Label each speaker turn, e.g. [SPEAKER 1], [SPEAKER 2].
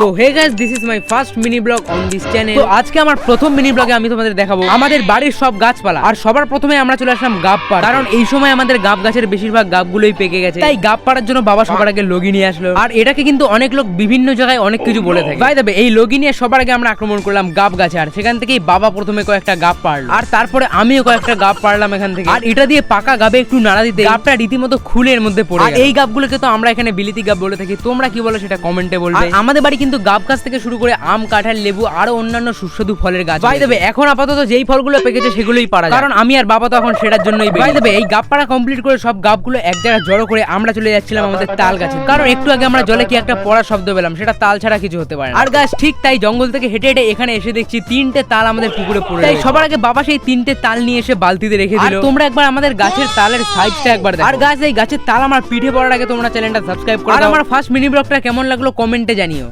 [SPEAKER 1] তো hey guys this is my first mini blog on this channel তো আজকে আমার প্রথম মিনি ব্লগে আমি তোমাদের দেখাবো আমাদের বাড়ির সব গাছপালা। আর সবার প্রথমে আমরা চলে আসলাম গাব পাড় কারণ এই সময় আমাদের গাব গাছের বেশিরভাগ গাবগুলোই পেকে গেছে। তাই গাব পাড়ার জন্য বাবা সবার আগে লগি নিয়ে আসলো। আর এটাকে কিন্তু অনেক লোক বিভিন্ন জায়গায় অনেক কিছু বলে থাকে। ভাই দেবে এই লগি নিয়ে সবার আগে আমরা আক্রমণ করলাম গাব গাছে। আর সেখান থেকেই বাবা প্রথমে কয়েকটা গাব পারল আর তারপরে আমিও কয়েকটা গাব পারলাম এখান থেকে। আর এটা দিয়ে পাকা গাবে একটু নাড়া দিতে গাবটা রীতিমতো খুলের মধ্যে পড়ে এই গাবগুলোকে তো আমরা এখানে বিলিতি গাব বলে থাকি। তোমরা কি বলো সেটা কমেন্টে বলবে। আমাদের বাড়ি কিন্তু গাব গাছ থেকে শুরু করে আম কাঁঠাল লেবু আরও অন্যান্য সুস্বাদু ফলের গাছ ভাই দেবে এখন আপাতত যেই ফলগুলো পেকেছে সেগুলোই পারা কারণ আমি আর বাবা তো এখন সেটার জন্যই ভাই দেবে এই গাব পাড়া কমপ্লিট করে সব গাবগুলো এক জায়গায় জড়ো করে আমরা চলে যাচ্ছিলাম আমাদের তাল গাছে। কারণ একটু আগে আমরা জলে কি একটা পড়া শব্দ পেলাম সেটা তাল ছাড়া কিছু হতে পারে আর গাছ ঠিক তাই জঙ্গল থেকে হেঁটে হেঁটে এখানে এসে দেখছি তিনটে তাল আমাদের পুকুরে পড়ে তাই সবার আগে বাবা সেই তিনটে তাল নিয়ে এসে বালতিতে রেখে দিল। তোমরা একবার আমাদের গাছের তালের সাইজটা একবার দেখো। আর গাছ এই গাছের তাল আমার পিঠে পড়ার আগে তোমরা চ্যানেলটা সাবস্ক্রাইব করো আর আমার ফার্স্ট মিনি ব্লগটা কেমন লাগল কমেন্টে জানিও।